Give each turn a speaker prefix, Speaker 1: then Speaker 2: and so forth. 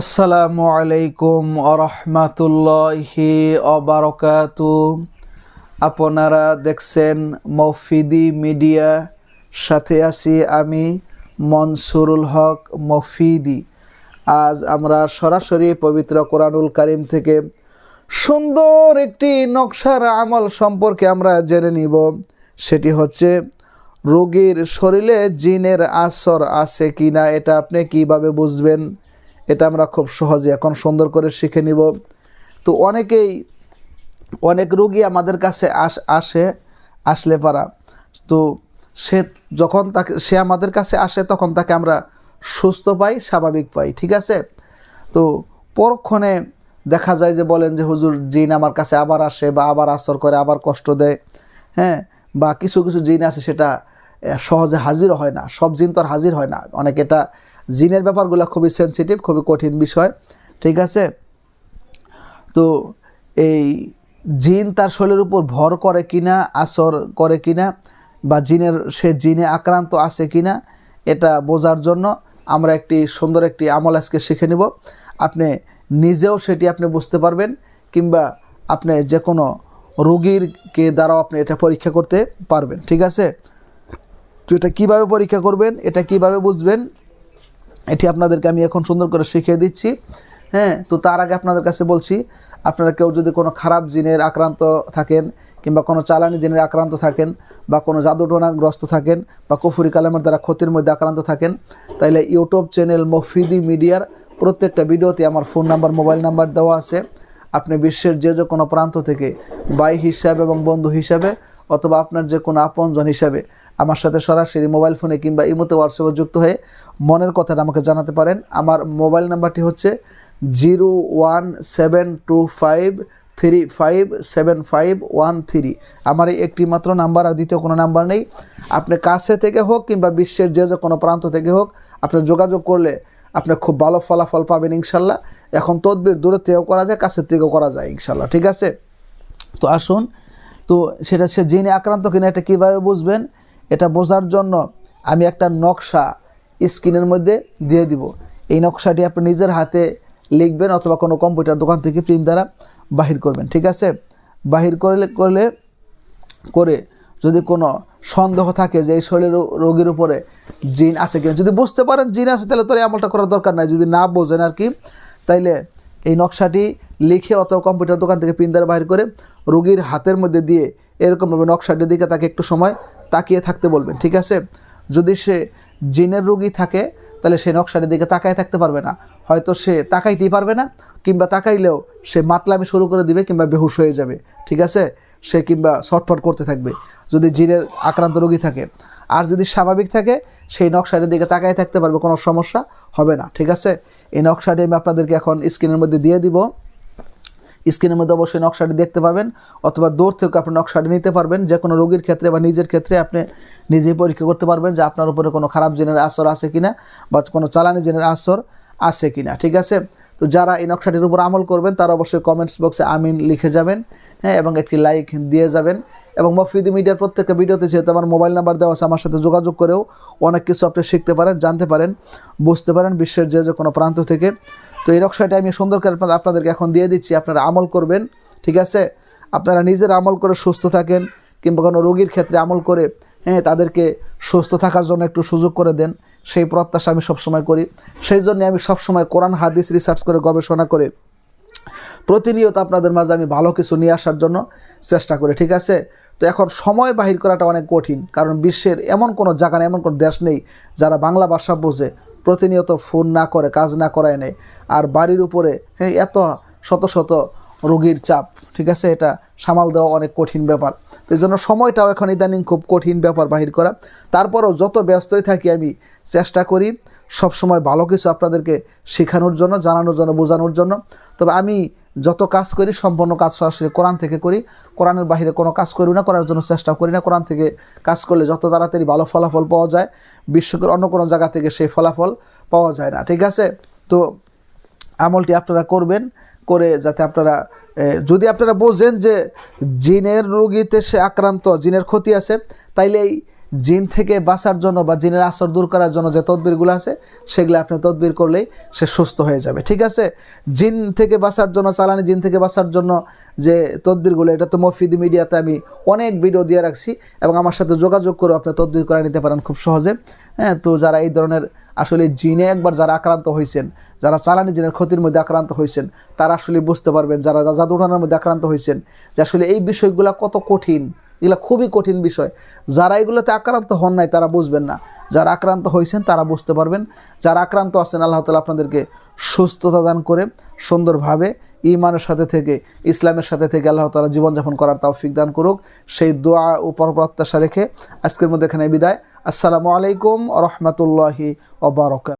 Speaker 1: আসসালামু আলাইকুম আরহামাতুল্লাহি অবারকাতু আপনারা দেখছেন মফিদি মিডিয়া, সাথে আছি আমি মনসুরুল হক মফিদি। আজ আমরা সরাসরি পবিত্র কোরআনুল কারিম থেকে সুন্দর একটি নকশার আমল সম্পর্কে আমরা জেনে নিব। সেটি হচ্ছে, রোগীর শরীরে জিনের আসর আছে কি না এটা আপনি কীভাবে বুঝবেন? এটা আমরা খুব সহজে এখন সুন্দর করে শিখে নিব। তো অনেকেই, অনেক রুগী আমাদের কাছে আস, আসে, আসলে পারা। তো সে যখন তাকে, সে আমাদের কাছে আসে তখন তাকে আমরা সুস্থ পাই, স্বাভাবিক পাই, ঠিক আছে? তো পরক্ষণে দেখা যায় যে বলেন যে, হুজুর, জিন আমার কাছে আবার আসে বা আবার আসর করে, আবার কষ্ট দেয়। হ্যাঁ? বা কিছু কিছু জিন আছে সেটা সহজে হাজির হয় না, সব জিন তো আর হাজির হয় না। অনেক এটা জিনের ব্যাপারগুলো খুবই সেনসিটিভ খুবই কঠিন বিষয়, ঠিক আছে? তো এই জিন তার শরীরের উপর ভর করে কিনা, আসর করে কিনা, বা জিনের, সে জিনে আক্রান্ত আছে কিনা, এটা বোঝার জন্য আমরা একটি সুন্দর একটি আমল আজকে শিখে নিব। আপনি নিজেও সেটি আপনি বুঝতে পারবেন, কিংবা আপনি যে কোনো রোগীরকে দ্বারাও আপনি এটা পরীক্ষা করতে পারবেন, ঠিক আছে? তো এটা কীভাবে পরীক্ষা করবেন, এটা কীভাবে বুঝবেন, এটি আপনাদেরকে আমি এখন সুন্দর করে শিখিয়ে দিচ্ছি। হ্যাঁ তো তার আগে আপনাদের কাছে বলছি, আপনারা কেউ যদি কোনো খারাপ জিনের আক্রান্ত থাকেন কিংবা কোনো চালানি জিনের আক্রান্ত থাকেন বা কোনো জাদুটোনাগ্রস্ত থাকেন বা কুফুরি কালামের দ্বারা ক্ষতির মধ্যে আক্রান্ত থাকেন তাহলে ইউটিউব চ্যানেল মফিদি মিডিয়ার প্রত্যেকটা ভিডিওতে আমার ফোন নাম্বার, মোবাইল নাম্বার দেওয়া আছে। আপনি বিশ্বের যে যে কোনো প্রান্ত থেকে ভাই হিসাবে এবং বন্ধু হিসাবে অথবা আপনার যে কোনো আপনজন হিসাবে আমার সাথে সরাসরি মোবাইল ফোনে কিংবা ইমোতে হোয়াটসঅ্যাপে যুক্ত হয়ে মনের কথাটা আমাকে জানাতে পারেন। আমার মোবাইল নাম্বারটি হচ্ছে zero one seven two five three five seven five one three. আমার এই একটি মাত্র নাম্বার আর দ্বিতীয় কোনো নাম্বার নেই। আপনি কাছে থেকে হোক কিংবা বিশ্বের যে যে কোনো প্রান্ত থেকে হোক, আপনি যোগাযোগ করলে আপনি খুব ভালো ফলাফল পাবেন ইনশাল্লাহ। এখন তদবির দূরের থেকেও করা যায়, কাছের থেকেও করা যায় ইনশাল্লাহ, ঠিক আছে? তো আসুন, তো সেটা সে জিনে আক্রান্ত কিনা এটা কীভাবে বুঝবেন? এটা বোঝার জন্য আমি একটা নকশা স্ক্রিনের মধ্যে দিয়ে দিব। এই নকশাটি আপনি নিজের হাতে লিখবেন অথবা কোনো কম্পিউটার দোকান থেকে প্রিন্ট দ্বারা বাহির করবেন, ঠিক আছে? বাহির করলে করলে, করে যদি কোনো সন্দেহ থাকে যে এই শরীরের রোগীর উপরে জিন আছে কিনা, যদি বুঝতে পারেন জিন আছে, তাহলে তোর আমলটা করার দরকার নাই। যদি না বোঝেন আর কি, তাইলে এই নকশাটি লিখে অথবা কম্পিউটার দোকান থেকে পিন দ্বারা বাহির করে রোগীর হাতের মধ্যে দিয়ে এরকমভাবে নকশাটির দিকে তাকে একটু সময় তাকিয়ে থাকতে বলবেন, ঠিক আছে? যদি সে জিনের রোগী থাকে, তাহলে সে নকশাটির দিকে তাকায় থাকতে পারবে না। হয়তো সে তাকাইতেই পারবে না, কিংবা তাকাইলেও সে মাতলামি শুরু করে দিবে কিংবা বেহুশ হয়ে যাবে, ঠিক আছে? সে কিংবা ছটফট করতে থাকবে, যদি জিনের আক্রান্ত রোগী থাকে। আর যদি স্বাভাবিক থাকে, সেই নকশাটির দিকে তাকায় থাকতে পারবে, কোনো সমস্যা হবে না, ঠিক আছে? এই নকশাটি আমি আপনাদেরকে এখন স্ক্রিনের মধ্যে দিয়ে দিব। স্ক্রিনের মধ্যে অবশ্যই নকশাটি দেখতে পাবেন, অথবা দূর থেকে আপনি নকশাটি নিতে পারবেন যে কোনো রোগীর ক্ষেত্রে বা নিজের ক্ষেত্রে আপনি নিজেই পরীক্ষা করতে পারবেন যে আপনার উপরে কোনো খারাপ জিনের আসর আছে কিনা, বা কোনো চালানি জিনের আসর আছে কিনা, ঠিক আছে? তো যারা এই নকশাটির উপর আমল করবেন, তারা অবশ্যই কমেন্টস বক্সে আমিন লিখে যাবেন হ্যাঁ এবং একটি লাইক দিয়ে যাবেন। এবং মফিদি মিডিয়ার প্রত্যেকটা ভিডিওতে যেহেতু আমার মোবাইল নাম্বার দেওয়া আছে, আমার সাথে যোগাযোগ করেও অনেক কিছু আপনি শিখতে পারেন, জানতে পারেন, বুঝতে পারেন বিশ্বের যে যে কোনো প্রান্ত থেকে। তো এই নকশাটা আমি সুন্দর করে আপনাদের- আপনাদেরকে এখন দিয়ে দিচ্ছি। আপনারা আমল করবেন, ঠিক আছে? আপনারা নিজের আমল করে সুস্থ থাকেন কিংবা কোনো রোগীর ক্ষেত্রে আমল করে হ্যাঁ তাদেরকে সুস্থ থাকার জন্য একটু সুযোগ করে দেন। সেই প্রত্যাশা আমি সবসময় করি। সেই জন্য আমি সবসময় কোরআন, হাদিস রিসার্চ করে, গবেষণা করে প্রতিনিয়ত আপনাদের মাঝে আমি ভালো কিছু নিয়ে আসার জন্য চেষ্টা করি, ঠিক আছে? তো এখন সময় বাহির করাটা অনেক কঠিন, কারণ বিশ্বের এমন কোনো জায়গা নেই এমন কোনো দেশ নেই যারা বাংলা ভাষা বোঝে। প্রতিনিয়ত ফোন না করে, কাজ না করায় নেয় আর বাড়ির উপরে হ্যাঁ এত শত শত রোগীর চাপ, ঠিক আছে? এটা সামাল দেওয়া অনেক কঠিন ব্যাপার। তো এই জন্য সময়টাও এখন ইদানিং খুব কঠিন ব্যাপার বাহির করা। তারপরও যত ব্যস্তই থাকি আমি, চেষ্টা করি সবসময় ভালো কিছু আপনাদেরকে শেখানোর জন্য, জানানোর জন্য, বোঝানোর জন্য। তবে আমি যত কাজ করি, সম্পূর্ণ কাজ সরাসরি কোরআন থেকে করি। কোরআনের বাইরে কোনো কাজ করি না, করার জন্য চেষ্টা করি না। কোরআন থেকে কাজ করলে যত তাড়াতাড়ি ভালো ফলাফল পাওয়া যায়, বিশ্বকের অন্য কোনো জায়গা থেকে সেই ফলাফল পাওয়া যায় না। ঠিক আছে? তো আমলটি আপনারা করবেন, করে যাতে আপনারা যদি আপনারা বোঝেন যে জিনের রোগীতে সে আক্রান্ত, জিনের ক্ষতি আছে, তাইলে এই জিন থেকে বাঁচার জন্য বা জিনের আসর দূর করার জন্য যে তদবিরগুলো আছে, সেগুলো আপনি তদবির করলেই সে সুস্থ হয়ে যাবে। ঠিক আছে? জিন থেকে বাঁচার জন্য, চালানি জিন থেকে বাঁচার জন্য যে তদবিরগুলো, এটা তো মফিদি মিডিয়াতে আমি অনেক ভিডিও দিয়ে রাখছি এবং আমার সাথে যোগাযোগ করে আপনি তদবির করে নিতে পারেন খুব সহজে। হ্যাঁ তো যারা এই ধরনের আসলে জিনে একবার যারা আক্রান্ত হয়েছেন যারা চালানি জিনের ক্ষতির মধ্যে আক্রান্ত হয়েছেন তারা আসলে বুঝতে পারবেন, যারা জাদুটানার মধ্যে আক্রান্ত হয়েছেন যে আসলে এই বিষয়গুলো কত কঠিন। এগুলো খুবই কঠিন বিষয়। যারা এগুলোতে আক্রান্ত হন নাই, তারা বুঝবেন না। যারা আক্রান্ত হয়েছেন তারা বুঝতে পারবেন। যারা আক্রান্ত আছেন, আল্লাহ তালা আপনাদেরকে সুস্থতা দান করে, সুন্দরভাবে ইমানের সাথে থেকে, ইসলামের সাথে থেকে আল্লাহ তালা জীবনযাপন করার তৌফিক দান করুক। সেই দোয়া উপর প্রত্যাশা রেখে আজকের মধ্যে এখানে বিদায়। আসসালামু আলাইকুম রহমতুল্লাহি ওবরকাত